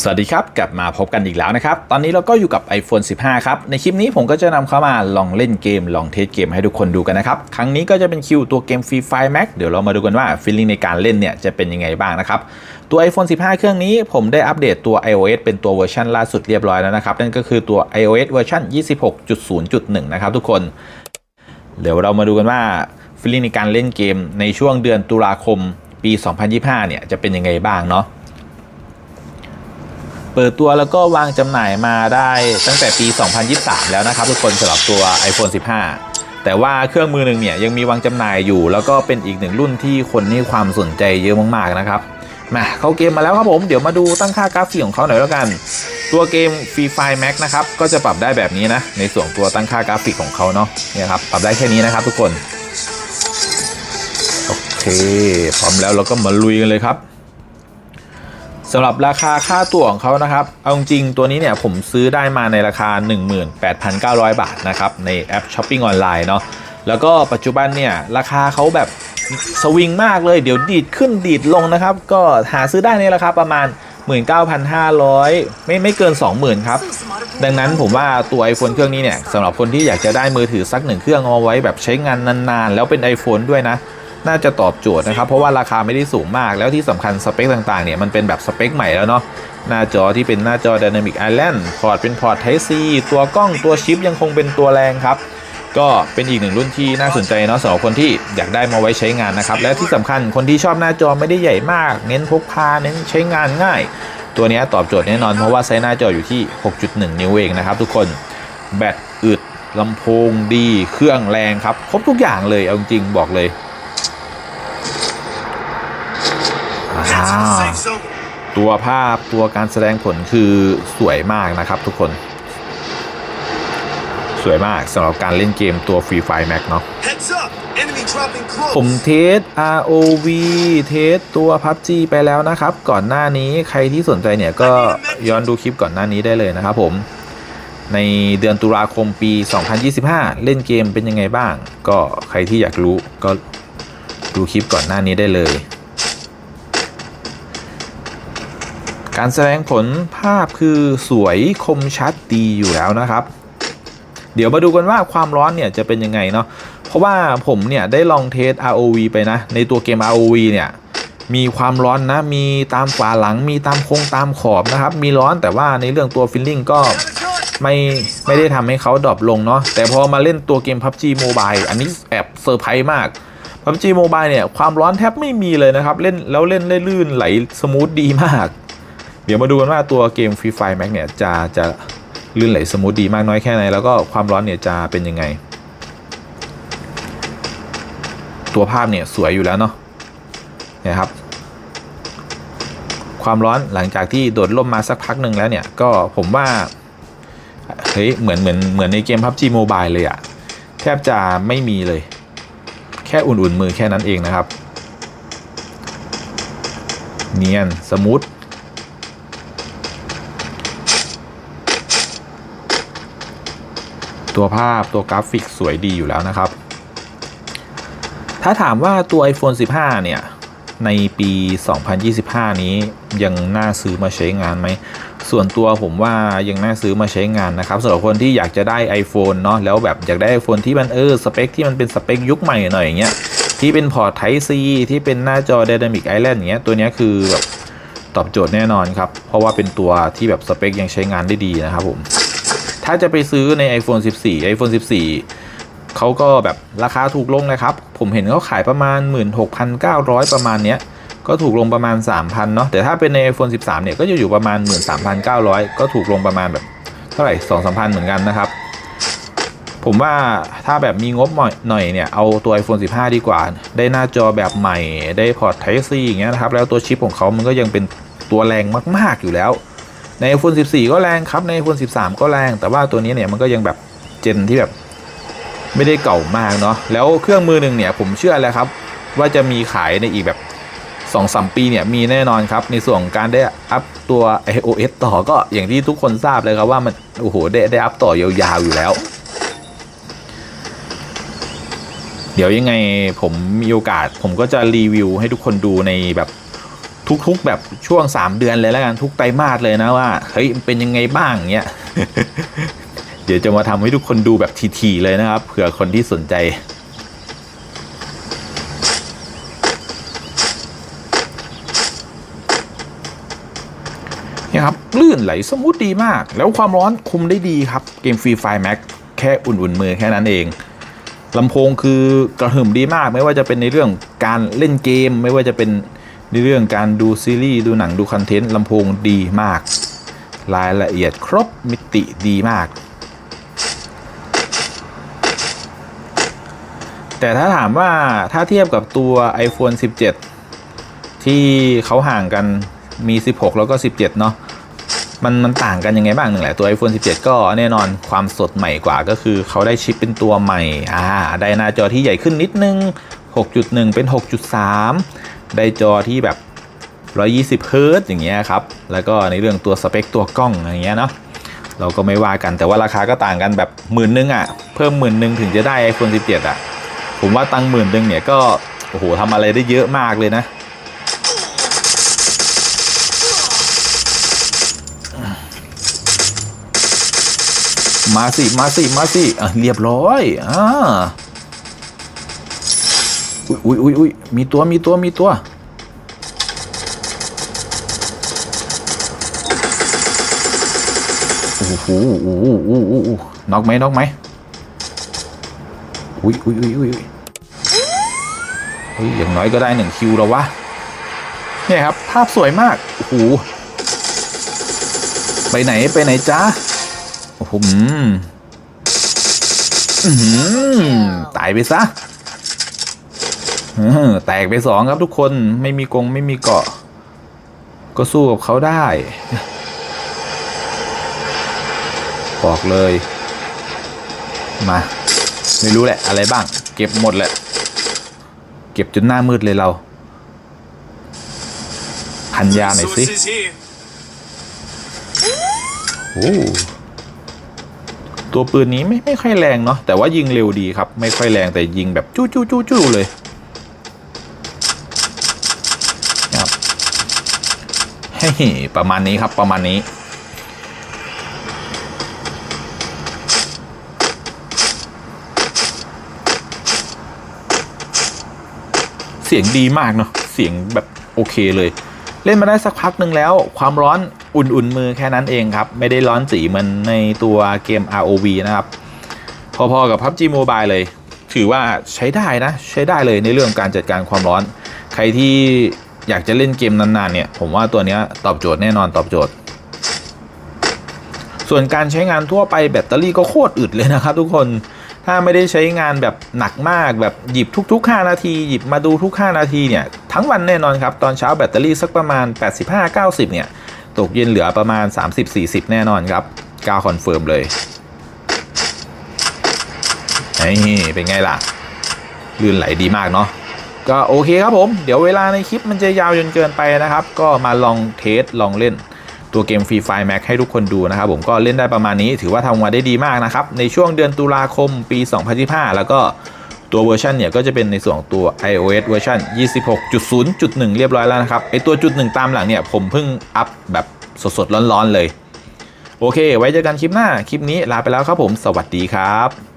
สวัสดีครับ กลับมาพบกันอีกแล้วนะครับ ตอนนี้เราก็อยู่กับ iPhone 15 ครับ ในคลิปนี้ผมก็จะนำเข้ามาลองเล่นเกม ลองเทสเกมให้ทุกคนดูกันนะครับ ครั้งนี้ก็จะเป็นคิวตัวเกม Free Fire Max เดี๋ยวเรามาดูกันว่าฟีลลิ่งในการเล่นเนี่ยจะเป็นยังไงบ้างนะครับ ตัว iPhone 15 เครื่องนี้ผมได้อัปเดตตัว iOS เป็นตัวเวอร์ชันล่าสุดเรียบร้อยแล้วนะครับ นั่นก็คือตัว iOS เวอร์ชัน26.0.1 นะครับทุกคน เดี๋ยวเรามาดูกันว่าฟีลลิ่งในการเล่นเกมในช่วงเดือนตุลาคมปี 2025 เนี่ยจะเป็นยังไงบ้างเนาะ เปิดตัวแล้วก็วางจำหน่ายมาได้ตั้งแต่ปี 2023 แล้วนะครับทุกคนสำหรับตัว iPhone 15 แต่ว่าเครื่องมือหนึ่งเนี่ยยังมีวางจำหน่ายอยู่ แล้วก็เป็นอีกหนึ่งรุ่นที่คนให้ความสนใจเยอะมากๆนะครับมาเข้าเกมมาแล้วครับผม เดี๋ยวมาดูตั้งค่ากราฟิกของเขาหน่อยแล้วกัน ตัวเกม Free Fire Max นะครับ ก็จะปรับได้แบบนี้นะ ในส่วนตัวตั้งค่ากราฟิกของเขาเนาะเนี่ยครับ ปรับได้แค่นี้นะครับทุกคน โอเค พร้อมแล้วเราก็มาลุยกันเลยครับ สำหรับราคาค่าตั๋วของเขานะครับ เอาจริงตัวนี้เนี่ยผมซื้อได้มาในราคา 18,900 บาทนะครับในแอปช้อปปิ้งออนไลน์เนาะ แล้วก็ปัจจุบันเนี่ยราคาเขาแบบสวิงมากเลยเดี๋ยวดีดขึ้นดีดลงนะครับ ก็หาซื้อได้ในราคาประมาณ 19,500 ไม่ไม่เกิน 20,000 ครับ ดังนั้นผมว่าตัว iPhone เครื่องนี้เนี่ยสำหรับคนที่อยากจะได้มือถือสักหนึ่งเครื่องเอาไว้แบบใช้งานนานๆ แล้วเป็น iPhone ด้วยนะ น่าจะตอบโจทย์นะครับ เพราะว่าราคาไม่ได้สูงมากแล้วที่สำคัญสเปคต่างๆเนี่ยมันเป็นแบบสเปคใหม่แล้วเนาะหน้าจอที่เป็นหน้าจอ Dynamic Island พอร์ตเป็นพอร์ต Type C ตัวกล้องตัวชิปยังคงเป็นตัวแรงครับ ก็เป็นอีกหนึ่งรุ่นที่น่าสนใจเนาะสำหรับคนที่อยากได้มาไว้ใช้งานนะครับ และที่สำคัญคนที่ชอบหน้าจอไม่ได้ใหญ่มาก เน้นพกพาเน้นใช้งานง่าย ตัวนี้ตอบโจทย์แน่นอนเพราะว่าไซส์หน้าจออยู่ที่ 6.1 นิ้วเองนะครับ ทุกคนแบตอึดลำโพงดี เครื่องแรงครับ ครบทุกอย่างเลยเอาจริงบอกเลย อ่าตัวภาพตัวการแสดงผลคือสวยมากนะครับทุกคน สวยมากสำหรับการเล่นเกมตัว Free Fire Max เนาะ Heads up! Enemy dropping ผม close. เทส ROV เทสตัว PUBG ไปแล้วนะครับ ก่อนหน้านี้ใครที่สนใจเนี่ยก็ย้อนดูคลิปก่อนหน้านี้ได้เลยนะครับผม ในเดือนตุลาคมปี 2025 เล่นเกมเป็นยังไงบ้าง ก็ใครที่อยากรู้ก็ดูคลิปก่อนหน้านี้ได้เลย การแสดงผลภาพคือสวยคมชัดดีอยู่แล้วนะครับ เดี๋ยวมาดูกันว่าความร้อนเนี่ยจะเป็นยังไงเนาะเพราะว่าผมเนี่ยได้ลองเทส ROV ไปนะ ในตัวเกม ROV เนี่ยมีความร้อนนะ มีตามฝาหลัง มีตามโค้งตามขอบนะครับ มีร้อนแต่ว่าในเรื่องตัวฟิลลิ่งก็ไม่ไม่ได้ทำให้เขาดรอปลงเนาะ แต่พอมาเล่นตัวเกม PUBG Mobile อันนี้แอบเซอร์ไพรส์มาก PUBG Mobile เนี่ย ความร้อนแทบไม่มีเลยนะครับ เล่นแล้วเล่นได้ลื่นไหลสมูทดีมาก เดี๋ยวมาดูกันว่าตัวเกม Free Fire Max เนี่ยจะจะลื่นไหลสมูทดีมากน้อยแค่ไหน แล้วก็ความร้อนเนี่ยจะเป็นยังไง ตัวภาพเนี่ยสวยอยู่แล้วเนาะนี่ยครับ ความร้อนหลังจากที่โดดล่มมาสักพักหนึ่งแล้วเนี่ยก็ผมว่าเฮ้ยเหมือนเหมือนเหมือนในเกม PUBG Mobile เลยอะแทบจะไม่มีเลย แค่อุ่นๆมือแค่นั้นเองนะครับ เนียนสมูท ตัวภาพตัวกราฟิกสวยดีอยู่แล้วนะครับ ถ้าถามว่าตัว iPhone 15 เนี่ย ในปี 2025 นี้ยังน่าซื้อมาใช้งานไหม ส่วนตัวผมว่ายังน่าซื้อมาใช้งานนะครับสำหรับคนที่อยากจะได้ iPhone เนาะแล้วแบบอยากได้ iPhone ที่มันเออสเปคที่มันเป็นสเปคยุคใหม่หน่อยอย่างเงี้ยที่เป็นพอร์ต Type C ที่เป็นหน้าจอ Dynamic Island อย่างเงี้ยตัวเนี้ยคือแบบตอบโจทย์แน่นอนครับ เพราะว่าเป็นตัวที่แบบสเปคยังใช้งานได้ดีนะครับผม ถ้าจะไปซื้อใน iPhone 14 iPhone 14เขาก็แบบราคาถูกลงนะครับ ผมเห็นเขาขายประมาณ 16,900 ประมาณเนี้ย ก็ถูกลงประมาณ 3,000 เนาะ แต่ถ้าเป็นใน iPhone 13 เนี่ย ก็จะอยู่ประมาณ 13,900 ก็ถูกลงประมาณแบบเท่าไหร่ 2-3,000 เหมือนกันนะครับ ผมว่าถ้าแบบมีงบหน่อยหน่อยเนี่ย เอาตัว iPhone 15 ดีกว่า ได้หน้าจอแบบใหม่ ได้พอร์ต Type C อย่างเงี้ยนะครับ แล้วตัวชิปของเขามันก็ยังเป็นตัวแรงมาก ๆ อยู่แล้ว ใน iPhone 14 ก็แรงครับใน iPhone 13 ก็แรง แต่ว่าตัวนี้เนี่ยมันก็ยังแบบเจนที่แบบไม่ได้เก่ามากเนาะแล้วเครื่องมือหนึ่งเนี่ยผมเชื่อแล้วครับ ว่าจะมีขายในอีกแบบ2อสปีเนี่ยมีแน่นอนครับ ในส่วนของการได้อัพตัว iOS ต่อก็อย่างที่ทุกคนทราบเลยครับว่ามันโอ้โหได้ได้อัพต่อยาวๆอยู่แล้ว เดี๋ยวยังไงผมมีโอกาสผมก็จะรีวิวให้ทุกคนดูในแบบ ทุกๆแบบช่วง 3 เดือนเลยแล้วกันทุกไตรมาสเลยนะว่าเฮ้ยเป็นยังไงบ้างเงี้ยเดี๋ยวจะมาทำให้ทุกคนดูแบบทีๆเลยนะครับ เผื่อคนที่สนใจ นี่ครับ ลื่นไหลสมูทดีมาก แล้วความร้อนคุมได้ดีครับ เกมฟรีไฟแม็กแค่อุ่นๆมือแค่นั้นเองลำโพงคือกระหึ่มดีมาก ไม่ว่าจะเป็นในเรื่องการเล่นเกม ไม่ว่าจะเป็น ในเรื่องการดูซีรีส์ดูหนังดูคอนเทนต์ลำโพงดีมาก รายละเอียดครบมิติดีมาก แต่ถ้าถามว่าถ้าเทียบกับตัว iPhone 17 ที่เขาห่างกันมี 16 แล้วก็ 17 เนาะมันมันต่างกันยังไงบ้างหนึ่งแหละตัว iPhone 17 ก็แน่นอนความสดใหม่กว่าก็คือเขาได้ชิปเป็นตัวใหม่อ่าได้หน้าจอที่ใหญ่ขึ้นนิดนึง 6.1 เป็น 6.3 ได้จอที่แบบ 120เฮิร์ตอย่างเงี้ยครับ แล้วก็ในเรื่องตัวสเปคตัวกล้องอย่างเงี้ยเนาะเราก็ไม่ว่ากันแต่ว่าราคาก็ต่างกันแบบหมื่นนึงอะ่ะ เพิ่มหมื่นนึงถึงจะได้ iPhone 17 อะ ผมว่าตังหมื่นนึงเนี่ยก็ โอ้โหทำอะไรได้เยอะมากเลยนะ มาสิ มาสิ มาสิอะเรียบร้อยอ่า อุ้ยอุ้ยอุ้ยมีตัวมีตัวมีตัว โอ้โหโอ้โหโอ้โหโอ้โหน็อกไหมน็อกไหมอุ้ยอุ้ยอุ้ยอุ้ยอยเฮ้ยอย่างน้อยก็ได้หนึ่งคิวแล้ววะเนี่ยครับ ภาพสวยมากโอ้โหไปไหนไปไหนจ้าโอ้โหอืมอื้อหือตายไปซะ แตกไปสองครับทุกคนไม่มีกรงไม่มีเกาะ ก็สู้กับเขาได้ บอกเลย มา ไม่รู้แหละ อะไรบ้าง เก็บหมดแหละ เก็บจนหน้ามืดเลยเรา พันยาหน่อยสิ Sources here. โอ้ตัวปืนนี้ไม่ไม่ค่อยแรงเนาะแต่ว่ายิงเร็วดีครับ ไม่ค่อยแรงแต่ยิงแบบจู้จู้จู้จู้เลย ประมาณนี้ครับประมาณนี้ เสียงดีมากเนาะเสียงแบบโอเคเลย เล่นมาได้สักพักหนึ่งแล้ว ความร้อนอุ่นๆมือแค่นั้นเองครับ ไม่ได้ร้อนสีมันในตัวเกม ROV นะครับ พอๆกับ PUBG Mobile เลย ถือว่าใช้ได้นะ ใช้ได้เลยในเรื่องการจัดการความร้อน ใครที่ อยากจะเล่นเกมนานๆเนี่ย ผมว่าตัวนี้ตอบโจทย์แน่นอนตอบโจทย์ ส่วนการใช้งานทั่วไปแบตเตอรี่ก็โคตรอึดเลยนะครับทุกคนถ้าไม่ได้ใช้งานแบบหนักมากแบบหยิบทุก ๆ 5 นาที หยิบมาดูทุก 5 นาทีเนี่ยทั้งวันแน่นอนครับ ตอนเช้าแบตเตอรี่สักประมาณ 85-90 เนี่ย ตกเย็นเหลือประมาณ 30-40 แน่นอนครับก้าคอนเฟิร์มเลยนี่เป็นไงล่ะ ลื่นไหลดีมากเนาะ ก็โอเคครับผม เดี๋ยวเวลาในคลิปมันจะยาวจนเกินไปนะครับ ก็มาลองเทสลองเล่นตัวเกมฟรีไฟแม็กให้ทุกคนดูนะครับผมก็เล่นได้ประมาณนี้ ถือว่าทำมาได้ดีมากนะครับ ในช่วงเดือนตุลาคมปี 2025 แล้วก็ตัวเวอร์ชันเนี่ยก็จะเป็นในส่วนตัว iOS เวอร์ชัน26.0.1 เรียบร้อยแล้วนะครับไอตัวจุดหนึ่งตามหลังเนี่ยผมเพิ่งอัพแบบสดๆร้อนๆเลย โอเค ไว้เจอกันคลิปหน้า คลิปนี้ลาไปแล้วครับผม สวัสดีครับ